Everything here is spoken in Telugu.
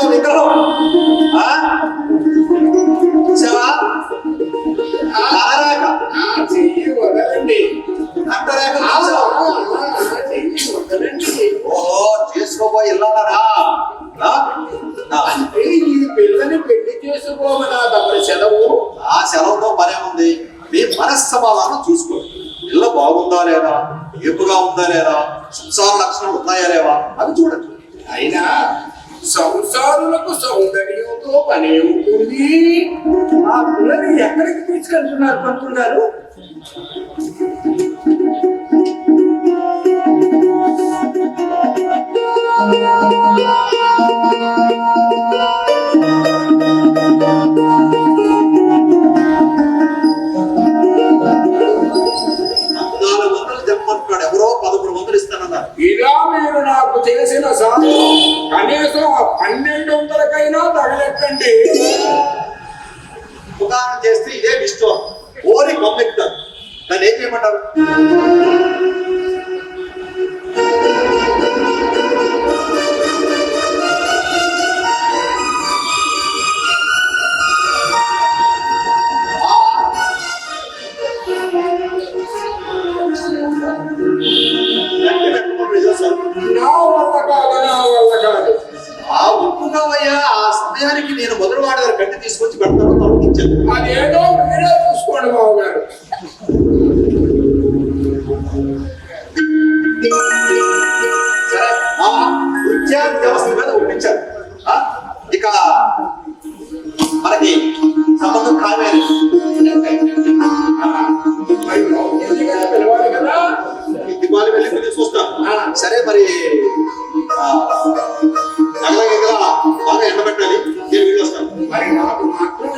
కదా విగ్రహం చేసుకోబో సెలవు ఆ సెలవుతో పనే ఉంది బాగుందా లేదా ఎప్పుగా ఉందా లేదా సంసార లక్షణాలు ఉన్నాయా లేవా అవి చూడండి అయినా సంసారులకు సౌందర్యంతో పని ఉంటుంది ఆ పిల్లని ఎక్కడికి తీసుకెళ్తున్నారు పంతులు గారు పద్నాలుగు ఇలా మీరు నాకు చేసిన సాయం కనీసం ఆ పన్నెండు వందలకైనా తగలెట్టండి. ఉపకారం చేస్తే ఇదే విష్ణు. ఓరి పంపిస్తారు దాన్ని ఏం చేయమంటారు? గట్టి నిజం నా వల్ల కాదు నా వల్ల కాదు ఆ ఒప్పుకోవయ్యా ఆ సమయానికి నేను మొదలు వాడి దగ్గర గట్టి తీసుకొచ్చి పెడతాను తొలగించాను అదేదో మీరే చూసుకోండి బాబు గారు. విద్యార్థి వ్యవస్థ మీద ఒప్పించారు. ఇక మనకి సంబంధం కావేరి వెళ్ళి ఆ. సరే మరి గిగల బాగా ఎండబెట్టాలి నేను వీడియో వస్తాను మరి నాకు మాత్రం